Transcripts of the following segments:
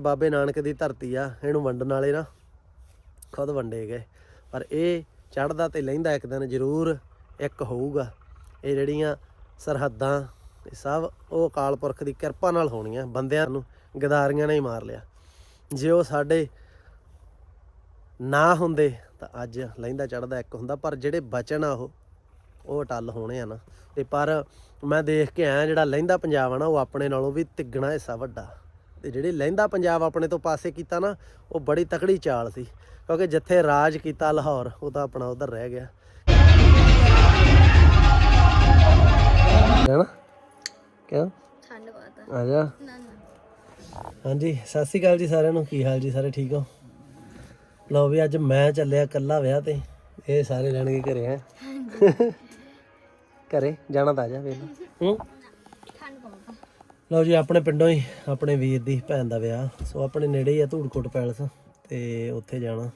ਬਾਬੇ ਨਾਨਕ ਦੀ ਧਰਤੀ ਆ, ਇਹਨੂੰ ਵੰਡਣ ਵਾਲੇ ਨਾ, ਖੁਦ ਵੰਡੇ ਗਏ। ਪਰ ਇਹ ਚੜਦਾ ਤੇ ਲੈਂਦਾ ਇੱਕ ਦਿਨ ਜ਼ਰੂਰ ਇੱਕ ਹੋਊਗਾ। ਇਹ ਜਿਹੜੀਆਂ ਸਰਹੱਦਾਂ, ਇਹ ਸਭ ਉਹ ਅਕਾਲ ਪੁਰਖ ਦੀ ਕਿਰਪਾ ਨਾਲ ਹੋਣੀਆਂ, ਬੰਦਿਆਂ ਨੂੰ ਗਦਾਰੀਆਂ ਨੇ ਹੀ ਮਾਰ ਲਿਆ। ਜੇ ਉਹ ਸਾਡੇ ਨਾ ਹੁੰਦੇ ਤਾਂ ਅੱਜ ਲੈਂਦਾ ਚੜਦਾ ਇੱਕ ਹੁੰਦਾ, ਪਰ ਜਿਹੜੇ ਬਚਨ ਆ ਉਹ ਉਹ ਟੱਲ ਹੋਣੇ ਆ ਨਾ। ਤੇ ਪਰ ਮੈਂ ਦੇਖ ਕੇ ਆਇਆ ਜਿਹੜਾ ਲਹਿੰਦਾ ਪੰਜਾਬ ਆ ਨਾ, ਉਹ ਆਪਣੇ ਨਾਲੋਂ ਵੀ ਤਿੱਗਣਾ ਹਿੱਸਾ ਵੱਡਾ। ਤੇ ਜਿਹੜੇ ਲਹਿੰਦਾ ਪੰਜਾਬ ਆਪਣੇ ਤੋਂ ਪਾਸੇ ਕੀਤਾ ਨਾ ਉਹ ਬੜੀ ਤਕੜੀ ਚਾਲ ਸੀ। ਕਿਉਂਕਿ ਜਿੱਥੇ ਰਾਜ ਕੀਤਾ ਲਾਹੌਰ ਉਹ ਤਾਂ ਆਪਣਾ ਉਧਰ ਰਹਿ ਗਿਆ। ਹੈਨਾ? ਕਿਉਂ? ਠੰਡ ਆ। ਜਾ। ਹਾਂਜੀ ਸਤਿ ਸ਼੍ਰੀ ਅਕਾਲ ਜੀ ਸਾਰਿਆਂ ਨੂੰ। ਕੀ ਹਾਲ ਜੀ? ਸਾਰੇ ਠੀਕ ਹੋ? ਲਓ ਵੀ ਅੱਜ ਮੈਂ ਚੱਲਿਆ ਕੱਲਾ ਵਿਆਹ ਤੇ। ਇਹ ਸਾਰੇ ਰਹਿਣਗੇ ਘਰੇ ਹੈ। ਘਰੇ? ਜਾਣਾ ਤਾਂ ਆ ਜਾ ਵੇਖ ਬਹੁਤ ਲਓ ਜੀ ਆਪਣੇ ਪਿੰਡੋਂ ਹੀ ਆਪਣੇ ਵੀਰ ਦੀ ਭੈਣ ਦਾ ਵਿਆਹ। ਸੋ ਆਪਣੇ ਨੇੜੇ ਹੀ ਆ ਧੂੜਕੋਟ ਪੈਲਸ ਤੇ ਉੱਥੇ ਜਾਣਾ।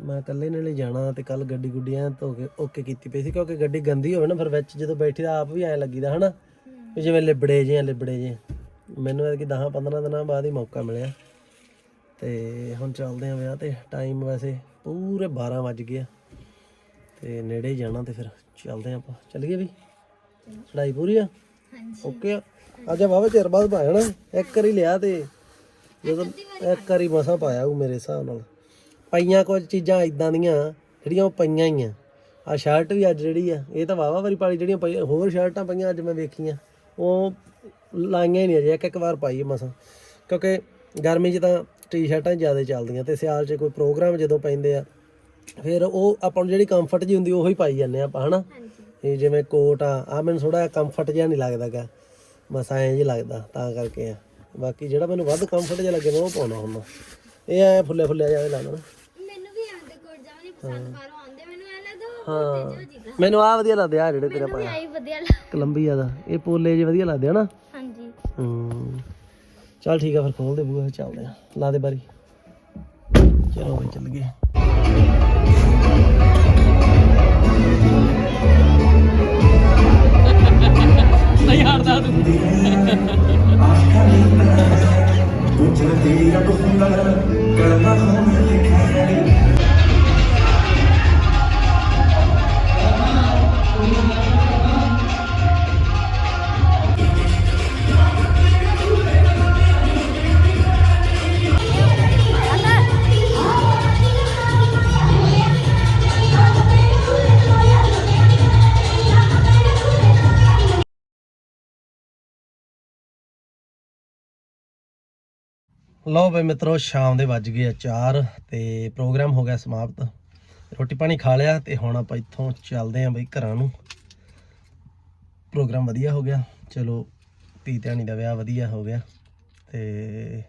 ਮੈਂ ਇਕੱਲੇ ਨਾਲ ਹੀ ਜਾਣਾ ਤੇ ਕੱਲ ਗੱਡੀ ਗੁੱਡੀ ਐਂ ਧੋ ਕੇ ਓਕੇ ਕੀਤੀ ਪਈ ਸੀ ਕਿਉਂਕਿ ਗੱਡੀ ਗੰਦੀ ਹੋਵੇ ਨਾ ਫਿਰ ਵਿੱਚ ਜਦੋਂ ਬੈਠੀ ਦਾ ਆਪ ਵੀ ਐਂ ਲੱਗੀਦਾ ਹਨਾ? ਵੀ ਜਿਵੇਂ ਲਿਬੜੇ ਜੇ ਆ ਲਿਬੜੇ ਜੇ ਮੈਨੂੰ ਇਹ ਕਿ 10 15 ਦਿਨਾਂ ਬਾਅਦ ਹੀ ਮੌਕਾ ਮਿਲਿਆ। ਤੇ ਹੁਣ ਚੱਲਦੇ ਆ ਵਿਆਹ ਤੇ। ਟਾਈਮ ਵੈਸੇ ਪੂਰੇ 12 ਵੱਜ ਗਏ ਆ। ਤੇ ਨੇੜੇ ਜਾਣਾ ਤੇ ਫਿਰ ਚੱਲਦੇ ਆ ਆਪਾਂ। ਚੱਲੀਏ ਵੀ? ਚੜਾਈ ਪੂਰੀ ਆ? ਹਾਂਜੀ। ਓਕੇ ਆ? ਅੱਜ ਵਾਵਾ ਚਿਰ ਬਾਅਦ ਪਾਇਆ ਨਾ ਇੱਕ ਵਾਰੀ ਲਿਆ ਤੇ ਜਦੋਂ ਇੱਕ ਵਾਰੀ ਮਸਾ ਪਾਇਆ ਉਹ ਮੇਰੇ ਹਿਸਾਬ ਨਾਲ। ਪਈਆਂ ਕੁਝ ਚੀਜ਼ਾਂ ਇਦਾਂ ਦੀਆਂ ਜਿਹੜੀਆਂ ਉਹ ਪਈਆਂ ਹੀ ਆ। ਆ ਸ਼ਰਟ ਵੀ ਅੱਜ ਜਿਹੜੀ ਆ ਇਹ ਤਾਂ ਵਾਵਾ ਵਾਰੀ ਪਾਲੀ ਜਿਹੜੀਆਂ ਪਈਆਂ ਹੋਰ ਸ਼ਰਟਾਂ ਪਈਆਂ ਅੱਜ ਮੈਂ ਵੇਖੀਆਂ। ਉਹ ਲਾਈਆਂ ਹੀ ਨਹੀਂ ਅਜੇ ਇੱਕ ਇੱਕ ਵਾਰ ਪਾਈ ਮਸਾ। ਕਿਉਂਕਿ ਗਰਮੀ 'ਚ ਤਾਂ ਟੀ-ਸ਼ਰਟਾਂ ਜ਼ਿਆਦਾ ਚੱਲਦੀਆਂ ਤੇ ਸਿਆਲ 'ਚ ਕੋਈ ਪ੍ਰੋਗਰਾਮ ਜਦੋਂ ਪੈਂਦੇ ਆ ਫਿਰ ਉਹ ਆਪਾਂ ਨੂੰ ਜਿਹੜੀ ਕੰਫਰਟ ਜੀ ਹੁੰਦੀ ਉਹੀ ਪਾਈ ਜਾਂਦੇ ਆ ਆਪਾਂ ਹਨਾ? ਇਹ ਜਿਵੇਂ ਕੋਟ ਆ ਆ ਮੈਨੂੰ ਥੋੜਾ ਕੰਫਰਟ ਜਿਹਾ ਨਹੀਂ ਲੱਗਦਾਗਾ ਬਸ ਐਂ ਜਿਹਾ ਲੱਗਦਾ ਤਾਂ ਕਰਕੇ ਆ। ਬਾਕੀ ਜਿਹੜਾ ਮੈਨੂੰ ਵੱਧ ਕੰਫਰਟ ਜਿਹਾ ਲੱਗੇ ਮੈਂ ਉਹ ਪਾਉਣਾ ਹੁੰਦਾ। ਇਹ ਐ ਫੁੱਲੇ ਫੁੱਲੇ ਜਿਹਾ ਲੱਗਦਾ ਨਾ ਮੈਨੂੰ ਵੀ ਆਂਦੇ ਕੋਟ ਜਾਵਾਂ ਨਹੀਂ ਪਸੰਦ ਬਾਹਰੋਂ ਆਉਂਦੇ ਮੈਨੂੰ ਐ ਲੱਗਦਾ ਹਾਂ। ਮੈਨੂੰ ਆ ਵਧੀਆ ਲੱਗਦੇ ਆ ਜਿਹੜੇ ਤੇਰਾ ਪਾਇਆ ਆਈ ਵਧੀਆ ਕੋਲੰਬੀਆ ਦਾ। ਇਹ ਪੋਲੇ ਜਿਹੇ ਵਧੀਆ ਲੱਗਦੇ ਆ ਨਾ। ਹਾਂਜੀ। ਹੂੰ। ਚੱਲ ਠੀਕ ਆ ਫਿਰ ਖੋਲ ਦੇ ਬੂਹਾ ਚੱਲਦੇ ਆ। ਲਾ ਦੇ ਬਾਰੀ। ਚਲੋ ਬਈ ਚੱਲ ਗਏ। ਨਹੀਂ ਹਾਰਦਾ ਤੂੰ। ਆਖਾਂ ਨਹੀਂ ਗੁਜਰ ਤੇਰਾ ਬਖੁੰਦਰ ਕਰਮਾ ਲਓ ਬਈ ਮਿੱਤਰੋ, ਸ਼ਾਮ ਦੇ ਵੱਜ ਗਏ ਆ 4 ਤੇ ਪ੍ਰੋਗਰਾਮ ਹੋ ਗਿਆ ਸਮਾਪਤ। ਰੋਟੀ ਪਾਣੀ ਖਾ ਲਿਆ ਤੇ ਹੁਣ ਆਪਾਂ ਇੱਥੋਂ ਚੱਲਦੇ ਆਂ ਬਈ ਘਰਾਂ ਨੂੰ। ਪ੍ਰੋਗਰਾਮ ਵਧੀਆ ਹੋ ਗਿਆ। ਚਲੋ, ਧੀ ਧਿਆਣੀ ਦਾ ਵਿਆਹ ਵਧੀਆ ਹੋ ਗਿਆ ਤੇ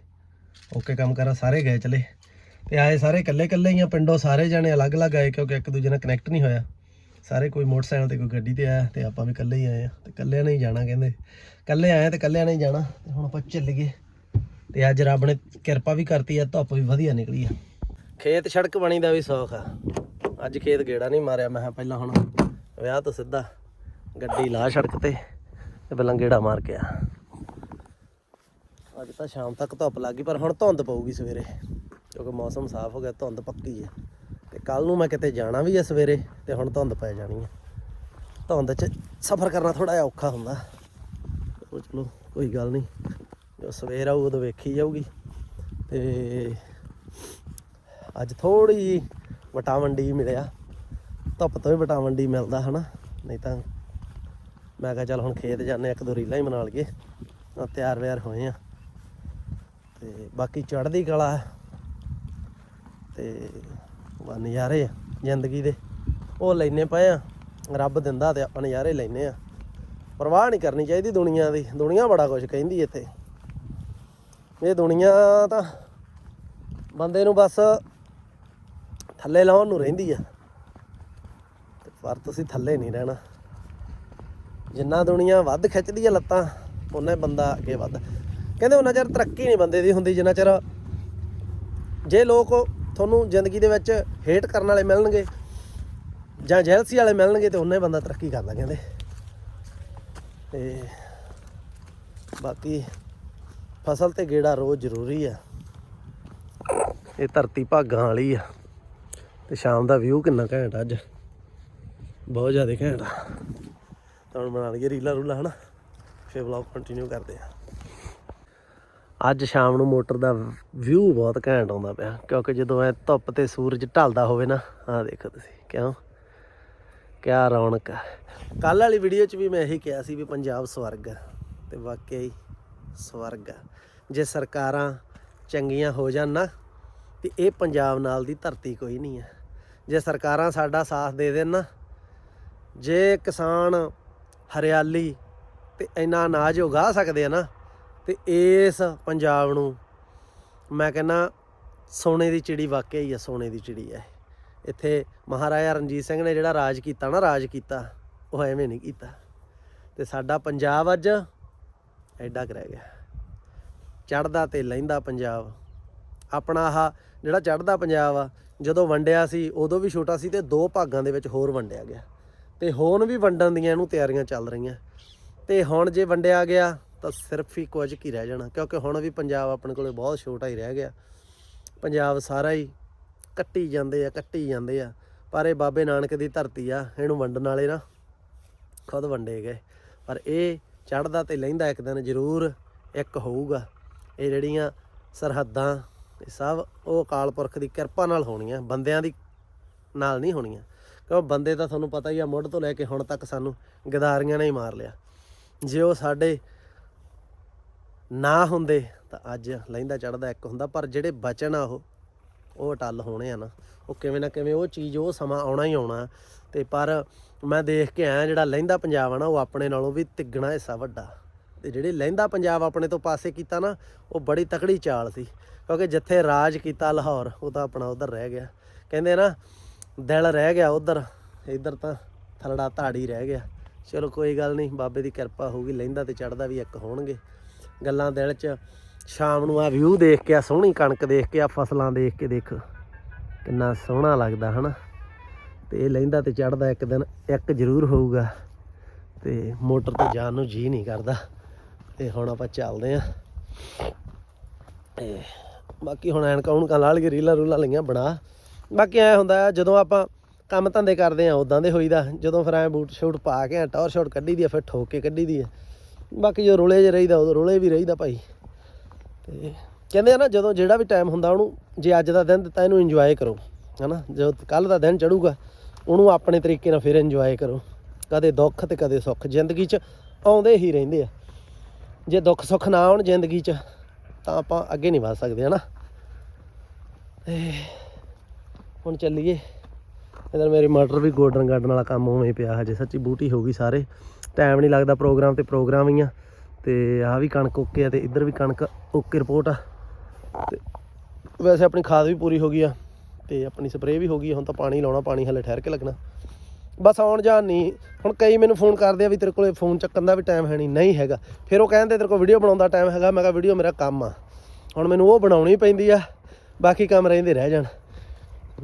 ਓਕੇ ਕੰਮ ਕਰਾਂ, ਸਾਰੇ ਗਏ ਚਲੇ। ਤੇ ਆਏ ਸਾਰੇ ਇਕੱਲੇ ਇਕੱਲੇ ਹੀ ਆ, ਪਿੰਡੋਂ ਸਾਰੇ ਜਾਣੇ ਅਲੱਗ-ਅਲੱਗ ਆਏ ਕਿਉਂਕਿ ਇੱਕ ਦੂਜੇ ਨਾਲ ਕਨੈਕਟ ਨਹੀਂ ਹੋਇਆ। ਸਾਰੇ ਕੋਈ ਮੋਟਰਸਾਈਕਲ ਤੇ, ਕੋਈ ਗੱਡੀ ਤੇ ਆਇਆ ਤੇ ਆਪਾਂ ਵੀ ਇਕੱਲੇ ਹੀ ਆਏ ਆ। ਤੇ ਇਕੱਲਿਆਂ ਨੇ ਹੀ ਜਾਣਾ ਕਹਿੰਦੇ। ਇਕੱਲੇ ਆਏ ਤੇ ਇਕੱਲਿਆਂ ਨੇ ਹੀ ਜਾਣਾ। ਤੇ ਹੁਣ ਆਪਾਂ ਚੱਲ ਗਏ ਤੇ ਅੱਜ ਰੱਬ ਨੇ ਕਿਰਪਾ ਵੀ ਕਰਤੀ ਆ, ਧੁੱਪ ਵੀ ਵਧੀਆ ਨਿਕਲੀ ਆ। ਖੇਤ ਸੜਕ ਬਣੀ ਦਾ ਵੀ ਸੌਖ ਆ। ਅੱਜ ਖੇਤ ਗੇੜਾ ਨਹੀਂ ਮਾਰਿਆ, ਮੈਂ ਕਿਹਾ ਪਹਿਲਾਂ ਹੁਣ ਵਿਆਹ ਤੋਂ ਸਿੱਧਾ ਗੱਡੀ ਲਾ ਸੜਕ ਤੇ ਤੇ ਪਹਿਲਾਂ ਗੇੜਾ ਮਾਰ ਕੇ ਆ। ਅੱਜ ਤਾਂ ਸ਼ਾਮ ਤੱਕ ਧੁੱਪ ਲੱਗ ਗਈ, ਪਰ ਹੁਣ ਧੁੰਦ ਪਊਗੀ ਸਵੇਰੇ, ਕਿਉਂਕਿ ਮੌਸਮ ਸਾਫ਼ ਹੋ ਗਿਆ, ਧੁੰਦ ਪੱਕੀ ਹੈ ਤੇ ਕੱਲ ਨੂੰ ਮੈਂ ਕਿਤੇ ਜਾਣਾ ਵੀ ਹੈ ਸਵੇਰੇ, ਤੇ ਹੁਣ ਧੁੰਦ ਪੈ ਜਾਣੀ ਹੈ ਧੁੰਦ 'ਚ ਸਫ਼ਰ ਕਰਨਾ ਥੋੜਾ ਜਿਹਾ ਔਖਾ ਹੁੰਦਾ। ਉਹ ਚਲੋ, ਕੋਈ ਗੱਲ ਨਹੀਂ। ਜੋ ਸਵੇਰ ਆਊ ਉਦੋਂ ਵੇਖੀ ਜਾਊਗੀ। ਤੇ ਅੱਜ ਥੋੜੀ ਜੀ ਵਿਟਾਮਿਨ ਡੀ ਮਿਲਿਆ। ਧੁੱਪ ਤੋਂ ਵੀ ਵਿਟਾਮਿਨ ਡੀ ਮਿਲਦਾ ਹਨਾ ਨਹੀਂ ਤਾਂ ਮੈਂ ਕਿਹਾ ਚੱਲ ਹੁਣ ਖੇਤ ਜਾਂਦੇ ਹਾਂ, ਇੱਕ ਦੋ ਰੀਲਾਂ ਹੀ ਬਣਾ ਲਈਏ। ਆ ਤਿਆਰ ਵਿਆਰ ਹੋਏ ਆ। ਤੇ ਬਾਕੀ ਚੜ੍ਹਦੀ ਕਲਾ ਹੈ। ਤੇ ਵਾ ਨਜ਼ਾਰੇ ਆ ਜ਼ਿੰਦਗੀ ਦੇ। ਉਹ ਲੈਨੇ ਪਏ ਆ ਰੱਬ ਦਿੰਦਾ ਤੇ ਆਪਾਂ ਨਜ਼ਾਰੇ ਲੈਨੇ ਆ। ਪਰਵਾਹ ਨਹੀਂ ਕਰਨੀ ਚਾਹੀਦੀ ਦੁਨੀਆ ਦੀ। ਦੁਨੀਆ ਬੜਾ ਕੁਝ ਕਹਿੰਦੀ ਇੱਥੇ। ਇਹ ਦੁਨੀਆ ਤਾਂ ਬੰਦੇ ਨੂੰ ਬਸ ਥੱਲੇ ਲਾਉਣ ਨੂੰ ਰਹਿੰਦੀ ਆ। ਤੇ ਪਰ ਤੁਸੀਂ ਥੱਲੇ ਨਹੀਂ ਰਹਿਣਾ। ਜਿੰਨਾ ਦੁਨੀਆ ਵੱਧ ਖਿੱਚਦੀ ਆ ਲੱਤਾਂ ਉਹਨਾਂ ਬੰਦਾ ਅੱਗੇ ਵੱਧ। ਕਹਿੰਦੇ ਉਹਨਾਂ ਚਿਰ ਤਰੱਕੀ ਨਹੀਂ ਬੰਦੇ ਦੀ ਹੁੰਦੀ, ਜਿੰਨਾ ਚਿਰ ਜੇ ਲੋਕ ਤੁਹਾਨੂੰ ਜ਼ਿੰਦਗੀ ਦੇ ਵਿੱਚ ਹੇਟ ਕਰਨ ਵਾਲੇ ਮਿਲਣਗੇ ਜਾਂ ਜੈਲਸੀ ਵਾਲੇ ਮਿਲਣਗੇ ਤੇ ਉਹਨੇ ਬੰਦਾ ਤਰੱਕੀ ਕਰਦਾ ਕਹਿੰਦੇ। ਤੇ ਬਾਕੀ ਫਸਲ ਤੇ ਗੇੜਾ ਰੋਜ਼ ਜ਼ਰੂਰੀ ਆ। ਇਹ ਧਰਤੀ ਭਾਗਾਂ ਵਾਲੀ ਆ। ਤੇ ਸ਼ਾਮ ਦਾ ਵਿਊ ਕਿੰਨਾ ਘੈਂਟ ਅੱਜ। ਬਹੁਤ ਜ਼ਿਆਦਾ ਘੈਂਟ ਆ। ਤਾਂ ਹੁਣ ਬਣਾ ਲਈਏ ਰੀਲਾ ਰੂਲਾ, ਹਨਾ? ਫਿਰ ਵਲੌਗ ਕੰਟੀਨਿਊ ਕਰਦੇ ਆ। ਅੱਜ ਸ਼ਾਮ ਨੂੰ ਮੋਟਰ ਦਾ ਵਿਊ ਬਹੁਤ ਘੈਂਟ ਆਉਂਦਾ ਪਿਆ, ਕਿਉਂਕਿ ਜਦੋਂ ਐ ਧੁੱਪ ਤੇ ਸੂਰਜ ਢਲਦਾ ਹੋਵੇ ਨਾ, ਆਹ ਦੇਖੋ ਤੁਸੀਂ, ਕਿਉਂ? ਕਿਆ ਰੌਣਕ ਆ। ਕੱਲ ਵਾਲੀ ਵੀਡੀਓ 'ਚ ਵੀ ਮੈਂ ਇਹੀ ਕਿਹਾ ਸੀ ਵੀ ਪੰਜਾਬ ਸਵਰਗ ਆ, ਤੇ ਵਾਕਿਆ ਹੀ ਸਵਰਗ ਆ। ਜੇ ਸਰਕਾਰਾਂ ਚੰਗੀਆਂ ਹੋ ਜਾਣ ਨਾ, ਤੇ ਇਹ ਪੰਜਾਬ ਨਾਲ ਦੀ ਧਰਤੀ ਕੋਈ ਨਹੀਂ ਆ। ਜੇ ਸਰਕਾਰਾਂ ਸਾਡਾ ਸਾਥ ਦੇ ਦੇਣ ਨਾ, ਜੇ ਕਿਸਾਨ ਹਰਿਆਲੀ ਤੇ ਇੰਨਾ ਅਨਾਜ ਉਗਾ ਸਕਦੇ ਆ ਨਾ, ਤੇ ਇਸ ਪੰਜਾਬ ਨੂੰ ਮੈਂ ਕਹਿੰਨਾ ਸੋਨੇ ਦੀ ਚਿੜੀ ਵਾਕਿਆ ਹੀ ਆ, ਸੋਨੇ ਦੀ ਚਿੜੀ ਆ ਇੱਥੇ ਮਹਾਰਾਜਾ ਰਣਜੀਤ ਸਿੰਘ ਨੇ ਜਿਹੜਾ ਰਾਜ ਕੀਤਾ ਨਾ, ਰਾਜ ਕੀਤਾ, ਉਹ ਐਵੇਂ ਨਹੀਂ ਕੀਤਾ। ਤੇ ਸਾਡਾ ਪੰਜਾਬ ਅੱਜ ਐਡਾ ਕੁ ਰਹਿ ਗਿਆ। ਚੜਦਾ ਤੇ ਲਹਿੰਦਾ ਪੰਜਾਬ। ਆਪਣਾ ਆਹ ਜਿਹੜਾ ਚੜਦਾ ਪੰਜਾਬ ਆ, ਜਦੋਂ ਵੰਡਿਆ ਸੀ, ਉਦੋਂ ਵੀ ਛੋਟਾ ਸੀ ਤੇ ਦੋ ਭਾਗਾਂ ਦੇ ਵਿੱਚ ਹੋਰ ਵੰਡਿਆ ਗਿਆ। ਤੇ ਹੁਣ ਵੀ ਵੰਡਣ ਦੀਆਂ ਇਹਨੂੰ ਤਿਆਰੀਆਂ ਚੱਲ ਰਹੀਆਂ। ਤੇ ਹੁਣ ਜੇ ਵੰਡਿਆ ਗਿਆ, ਤਾਂ ਸਿਰਫ ਹੀ ਕੁਝ ਕੀ ਰਹਿ ਜਾਣਾ, ਕਿਉਂਕਿ ਹੁਣ ਵੀ ਪੰਜਾਬ ਆਪਣੇ ਕੋਲੇ ਬਹੁਤ ਛੋਟਾ ਹੀ ਰਹਿ ਗਿਆ। ਪੰਜਾਬ ਸਾਰਾ ਹੀ ਕੱਟੀ ਜਾਂਦੇ ਆ, ਕੱਟੀ ਜਾਂਦੇ ਆ। ਪਰ ਇਹ ਬਾਬੇ ਨਾਨਕ ਦੀ ਧਰਤੀ ਆ, ਇਹਨੂੰ ਵੰਡਣ ਵਾਲੇ ਨਾ ਖੁਦ ਵੰਡੇ ਗਏ। ਪਰ ਇਹ ਚੜਦਾ ਤੇ ਲਹਿੰਦਾ ਇੱਕ ਦਿਨ ਜ਼ਰੂਰ, ਇੱਕ ਹੋਊਗਾ। ਇਹ ਜਿਹੜੀਆਂ ਸਰਹੱਦਾਂ, ਇਹ ਸਭ ਉਹ ਅਕਾਲ ਪੁਰਖ ਦੀ ਕਿਰਪਾ ਨਾਲ ਹੋਣੀਆਂ, ਬੰਦਿਆਂ ਦੀ ਨਾਲ ਨਹੀਂ ਹੋਣੀਆਂ। ਕਿਉਂ? ਬੰਦੇ ਤਾਂ ਤੁਹਾਨੂੰ ਪਤਾ ਹੀ ਆ, ਮੁੱਢ ਤੋਂ ਲੈ ਕੇ ਹੁਣ ਤੱਕ ਸਾਨੂੰ ਗਦਾਰੀਆਂ ਨੇ ਹੀ ਮਾਰ ਲਿਆ। ਜੇ ਉਹ ਸਾਡੇ ਨਾ ਹੁੰਦੇ ਤਾਂ ਅੱਜ ਲਹਿੰਦਾ ਚੜਦਾ ਇੱਕ ਹੁੰਦਾ, ਪਰ ਜਿਹੜੇ ਬਚਨ ਆ ਉਹ ਉਹ ਅਟੱਲ ਹੋਣੇ ਆ ਨਾ, ਉਹ ਕਿਵੇਂ ਨਾ ਕਿਵੇਂ ਉਹ ਚੀਜ਼, ਉਹ ਸਮਾਂ ਆਉਣਾ ਹੀ ਆਉਣਾ। ਤੇ ਪਰ ਮੈਂ ਦੇਖ ਕੇ ਆਇਆ ਜਿਹੜਾ ਲਹਿੰਦਾ ਪੰਜਾਬ ਆ ਨਾ, ਉਹ ਆਪਣੇ ਨਾਲੋਂ ਵੀ ਤਿੱਗਣਾ ਹਿੱਸਾ ਵੱਡਾ। ਤੇ ਜਿਹੜੇ ਲਹਿੰਦਾ ਪੰਜਾਬ ਆਪਣੇ ਤੋਂ ਪਾਸੇ ਕੀਤਾ ਨਾ, ਉਹ ਬੜੀ ਤਕੜੀ ਚਾਲ ਸੀ। ਕਿਉਂਕਿ ਜਿੱਥੇ ਰਾਜ ਕੀਤਾ ਲਾਹੌਰ, ਉਹ ਤਾਂ ਆਪਣਾ ਉਧਰ ਰਹਿ ਗਿਆ। ਕਹਿੰਦੇ ਨਾ, ਦਿਲ ਰਹਿ ਗਿਆ ਉਧਰ, ਇੱਧਰ ਤਾਂ ਥਲੜਾ ਧਾੜੀ ਰਹਿ ਗਿਆ। ਚਲੋ ਕੋਈ ਗੱਲ ਨਹੀਂ, ਬਾਬੇ ਦੀ ਕਿਰਪਾ ਹੋਊਗੀ, ਲਹਿੰਦਾ ਤੇ ਚੜਦਾ ਵੀ ਇੱਕ ਹੋਣਗੇ। ਗੱਲਾਂ ਦਿਲ 'ਚ ਸ਼ਾਮ ਨੂੰ ਆ ਵਿਊ ਦੇਖ ਕੇ ਆ ਸੋਹਣੀ ਕਣਕ ਦੇਖ ਕੇ ਆ ਫਸਲਾਂ ਦੇਖ ਕੇ ਦੇਖ। ਕਿੰਨਾ ਸੋਹਣਾ ਲੱਗਦਾ ਹਨਾ? ਤੇ ਇਹ ਲਹਿੰਦਾ ਤੇ ਚੜਦਾ ਇੱਕ ਦਿਨ ਇੱਕ ਜ਼ਰੂਰ ਹੋਊਗਾ। ਤੇ ਮੋਟਰ ਤੇ ਜਾਣ ਨੂੰ ਜੀ ਨਹੀਂ ਕਰਦਾ। ਤੇ ਹੁਣ ਆਪਾਂ ਚੱਲਦੇ ਆਂ। ਤੇ ਬਾਕੀ ਹੁਣ ਐਨਕਾਂ ਉਨਕਾਂ ਲਾ ਲਈਏ ਰੀਲਾਂ ਰੂਲਾਂ ਲਈਆਂ ਬਣਾ। ਬਾਕੀ ਐ ਹੁੰਦਾ ਆ, ਜਦੋਂ ਆਪਾਂ ਕੰਮ ਧੰਦੇ ਕਰਦੇ ਆ ਉਦਾਂ ਦੇ ਹੋਈਦਾ। ਜਦੋਂ ਫਿਰ ਐ ਬੂਟ ਸ਼ੂਟ ਪਾ ਕੇ ਐਂ ਟੌਰ ਸ਼ਾਟ ਕੱਢੀ ਦੀ ਆ ਫਿਰ ਠੋਕ ਕੇ ਕੱਢੀ ਦੀ ਆ। ਬਾਕੀ ਜੋ ਰੋਲੇ ਜੇ ਰਹੀਦਾ ਉਦੋਂ ਰੋਲੇ ਵੀ ਰਹੀਦਾ ਭਾਈ। ਤੇ ਕਹਿੰਦੇ ਆ ਨਾ, ਜਦੋਂ ਜਿਹੜਾ ਵੀ ਟਾਈਮ ਹੁੰਦਾ ਉਹਨੂੰ, ਜੇ ਅੱਜ ਦਾ ਦਿਨ ਦਿੱਤਾ ਇਹਨੂੰ ਇੰਜੋਏ ਕਰੋ, ਹਨਾ? ਜਦੋਂ ਕੱਲ ਦਾ ਦਿਨ ਚੜੂਗਾ, ਉਹਨੂੰ ਆਪਣੇ ਤਰੀਕੇ ਨਾਲ ਫਿਰ ਇੰਜੋਏ ਕਰੋ। ਕਦੇ ਦੁੱਖ ਤੇ ਕਦੇ ਸੁੱਖ, ਜ਼ਿੰਦਗੀ 'ਚ ਆਉਂਦੇ ਹੀ ਰਹਿੰਦੇ ਆ। ਜੇ ਦੁੱਖ ਸੁੱਖ ਨਾ ਆਉਣ ਜ਼ਿੰਦਗੀ 'ਚ, ਤਾਂ ਆਪਾਂ ਅੱਗੇ ਨਹੀਂ ਵਧ ਸਕਦੇ, ਹਨਾ? ਤੇ ਹੁਣ ਚੱਲੀਏ। ਇਧਰ ਮੇਰੇ ਮਟਰ ਵੀ ਗੋਡਨ ਗਾਰਡਨ ਵਾਲਾ ਕੰਮ ਉਵੇਂ ਪਿਆ ਹਜੇ, ਸੱਚੀ ਬੂਟੀ ਹੋ ਗਈ ਸਾਰੇ। ਟਾਈਮ ਨਹੀਂ ਲੱਗਦਾ, ਪ੍ਰੋਗਰਾਮ ਤੇ ਪ੍ਰੋਗਰਾਮ ਹੀ ਆ। ਤੇ ਆਹ ਵੀ ਕਣਕ ਓਕੇ ਆ ਤੇ ਇੱਧਰ ਵੀ ਕਣਕ ਓਕੇ ਰਿਪੋਰਟ ਆ। ਤੇ ਵੈਸੇ ਆਪਣੀ ਖਾਦ ਵੀ ਪੂਰੀ ਹੋ ਗਈ ਆ ਤੇ ਆਪਣੀ ਸਪਰੇਅ ਵੀ ਹੋ ਗਈ ਆ, ਹੁਣ ਤਾਂ ਪਾਣੀ ਲਾਉਣਾ ਪਾਣੀ ਹਲੇ ਠਹਿਰ ਕੇ ਲੱਗਣਾ। ਬਸ ਆਉਣ ਜਾਣ ਨਹੀਂ। ਹੁਣ ਕਈ ਮੈਨੂੰ ਫੋਨ ਕਰਦੇ ਆ ਵੀ ਤੇਰੇ ਕੋਲੇ ਫੋਨ ਚੱਕਣ ਦਾ ਵੀ ਟਾਈਮ ਹੈ ਨਹੀਂ। ਨਹੀਂ ਹੈਗਾ। ਫਿਰ ਉਹ ਕਹਿੰਦੇ ਤੇਰੇ ਕੋਲ ਵੀਡੀਓ ਬਣਾਉਣ ਦਾ ਟਾਈਮ ਹੈਗਾ। ਮੈਂ ਕਿਹਾ ਵੀਡੀਓ ਮੇਰਾ ਕੰਮ ਆ। ਹੁਣ ਮੈਨੂੰ ਉਹ ਬਣਾਉਣੀ ਪੈਂਦੀ ਆ। ਬਾਕੀ ਕੰਮ ਰਹਿੰਦੇ ਰਹਿ ਜਾਣ।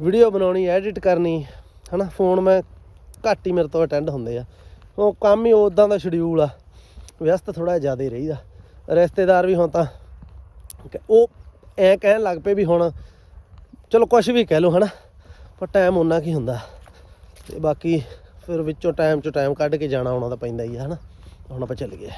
ਵੀਡੀਓ ਬਣਾਉਣੀ ਐਡਿਟ ਕਰਨੀ ਹਨਾ? ਫੋਨ ਮੈਂ ਘੱਟ ਹੀ ਮੇਰੇ ਤੋਂ ਅਟੈਂਡ ਹੁੰਦੇ ਆ। ਉਹ ਕੰਮ ਹੀ ਉਦਾਂ ਦਾ ਸ਼ਡਿਊਲ ਆ। ਵਿਅਸਤ ਥੋੜਾ ਜ਼ਿਆਦਾ ਹੀ ਰਹੀਦਾ। ਰਿਸ਼ਤੇਦਾਰ ਵੀ ਹੁਣ ਤਾਂ ਉਹ ਐ ਕਹਿਣ ਲੱਗ ਪਏ ਵੀ ਹੁਣ ਚਲੋ ਕੁਝ ਵੀ ਕਹਿ ਲਓ, ਹਨਾ? ਪਰ ਟਾਈਮ ਉਹਨਾਂ ਕੀ ਹੁੰਦਾ। ਤੇ ਬਾਕੀ ਫਿਰ ਵਿੱਚੋਂ ਟਾਈਮ ਚੋਂ ਟਾਈਮ ਕੱਢ ਕੇ ਜਾਣਾ, ਆਉਣਾ ਤਾਂ ਪੈਂਦਾ ਹੀ ਆ, ਹਨਾ? ਹੁਣ ਆਪਾਂ ਚੱਲ ਗਏ।